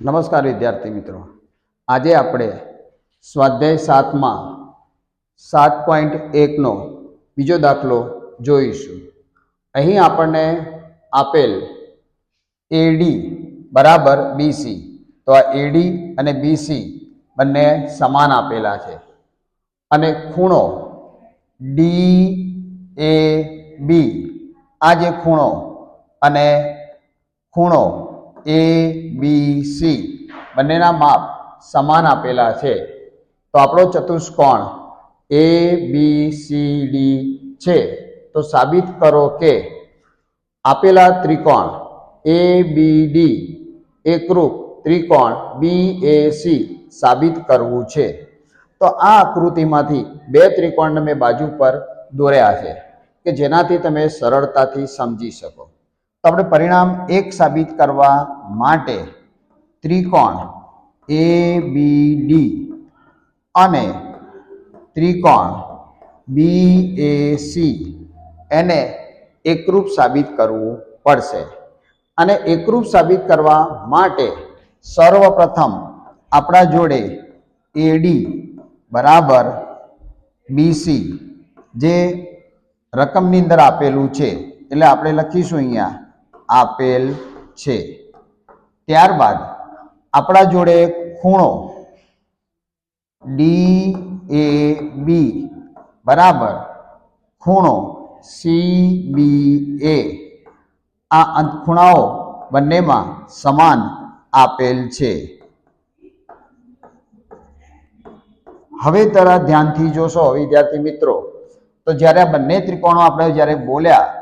નમસ્કાર વિદ્યાર્થી મિત્રો. આજે આપણે સ્વાધ્યાય સાતમાં સાત પોઈન્ટ એકનો બીજો દાખલો જોઈશું. અહીં આપણને આપેલ એડી બરાબર બીસી તો આ એડી અને બીસી બંને સમાન આપેલા છે. અને ખૂણો ડી એ બી આ જે ખૂણો અને ખૂણો એ બી સી બંનેના માપ સમાન આપેલા છે. તો આપણો ચતુષ્કોણ એ બી સી ડી છે. તો સાબિત કરો કે આપેલા ત્રિકોણ એ બી ડી એકરૂપ ત્રિકોણ બી એ સી સાબિત કરવું છે. તો આ આકૃતિમાંથી બે ત્રિકોણને મેં બાજુ પર દોર્યા છે, કે જેનાથી તમે સરળતાથી સમજી શકો. આપણે પરિણામ એક સાબિત કરવા માટે ત્રિકોણ એ બી ડી અને ત્રિકોણ બી એ સી એને એકરૂપ સાબિત કરવું પડશે. અને એકરૂપ સાબિત કરવા માટે સર્વપ્રથમ આપણા જોડે એડી બરાબર બીસી જે રકમની અંદર આપેલું છે. એટલે આપણે લખીશું અહીંયા આપેલ છે. ત્યારબાદ આપણા જોડે ખૂણો ડી એ બી બરાબર ખૂણો સી બી એ. આ અંત ખૂણાઓ બંનેમાં સમાન આપેલ છે. હવે તરા ધ્યાનથી જોશો, વિદ્યાર્થી મિત્રો. તો જ્યારે આ બંને ત્રિકોણો આપણે જ્યારે બોલ્યા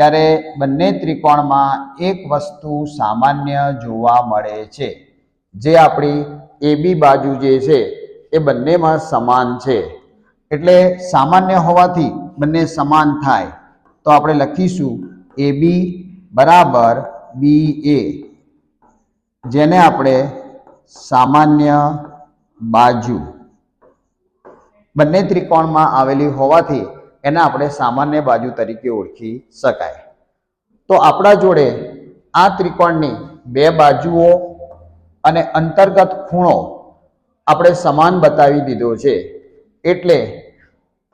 ત્યારે બંને ત્રિકોણમાં એક વસ્તુ સામાન્ય જોવા મળે છે. જે આપણી એબી બાજુ જે છે, એ બંનેમાં સમાન છે. એટલે સામાન્ય હોવાથી બંને સમાન થાય. તો આપણે લખીશું એબી બરાબર બી એ. જેને આપણે સામાન્ય બાજુ બંને ત્રિકોણમાં આવેલી હોવાથી એને આપણે સામાન્ય બાજુ તરીકે ઓળખી શકાય. તો આપણા જોડે આ ત્રિકોણની બે બાજુઓ અને અંતર્ગત ખૂણો આપણે સમાન બતાવી દીધો છે. એટલે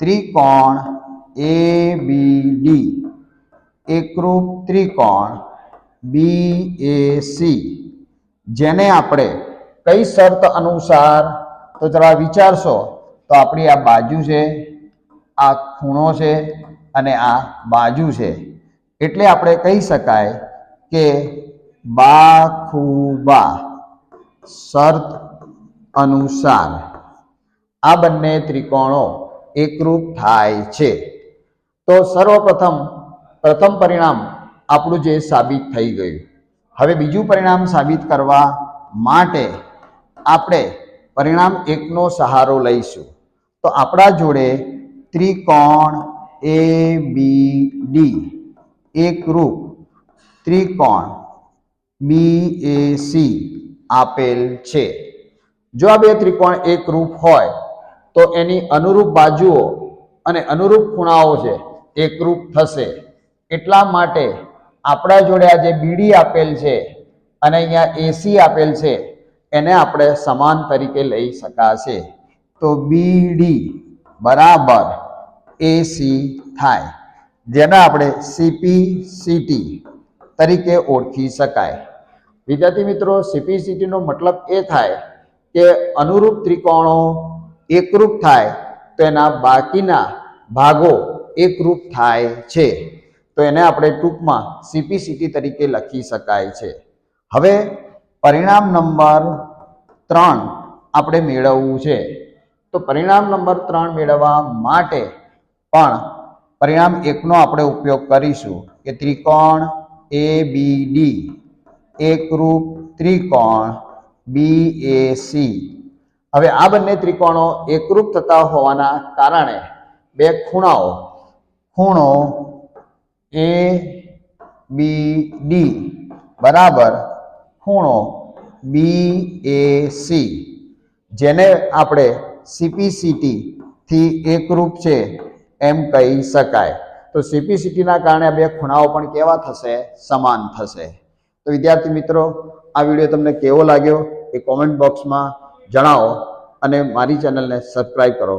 ત્રિકોણ એ બી ડી એકરૂપ ત્રિકોણ બી એ સી જેને આપણે કઈ શરત અનુસાર, તો જરા વિચારશો, તો આપણી આ બાજુ છે આ ખૂણો છે અને આ બાજુ છે. એટલે આપણે કહી શકાય કે બા ખૂબા શરત અનુસાર આ બંને ત્રિકોણો એકરૂપ થાય છે. તો સર્વપ્રથમ, પ્રથમ પરિણામ આપણું જે સાબિત થઈ ગયું. હવે બીજું પરિણામ સાબિત કરવા માટે આપણે પરિણામ એકનો સહારો લઈશું. તો આપણા જોડે ત્રિકોણ એ બી ડી એકરૂપ ત્રિકોણ બી એ સી આપેલ છે. જો આ બે ત્રિકોણ એકરૂપ હોય, તો એની અનુરૂપ બાજુઓ અને અનુરૂપ ખૂણાઓ છે એકરૂપ થશે. એટલા માટે આપણા જોડે આ જે બીડી આપેલ છે અને અહીંયા એસી આપેલ છે, એને આપણે સમાન તરીકે લઈ શકાશે. તો બીડી બરાબર એસી થાય, જેને આપણે સીપી સીટી તરીકે ઓળખી શકાય. વિદ્યાર્થી મિત્રો સીપી સીટીનો મતલબ એ થાય કે અનુરૂપ ત્રિકોણો એકરૂપ થાય તો એના બાકીના ભાગો એકરૂપ થાય છે. તો એને આપણે ટૂંકમાં સીપીસીટી તરીકે લખી શકાય છે. હવે પરિણામ નંબર ત્રણ આપણે મેળવવું છે. તો પરિણામ નંબર ત્રણ મેળવવા માટે પણ પરિણામ એકનો આપણે ઉપયોગ કરીશું કે ત્રિકોણ એ, બી, ડી. એકરૂપ ત્રિકોણ, બી, એ, સી. હવે આ બંને ત્રિકોણો એકરૂપ થતા હોવાના કારણે બે ખૂણાઓ, ખૂણો એ, બી, ડી. બરાબર? ખૂણો બી, એ, સી. જેને આપણે સીપીસીટી થી એકરૂપ છે. એમ કહી શકાય. તો સીપીસીટીના કારણે બે ખૂણાઓ પણ કેવા થશે? સમાન થશે. તો વિદ્યાર્થી મિત્રો, આ વીડિયો તમને કેવો લાગ્યો એ કોમેન્ટ બોક્સમાં જણાવો અને મારી ચેનલને સબસ્ક્રાઈબ કરો.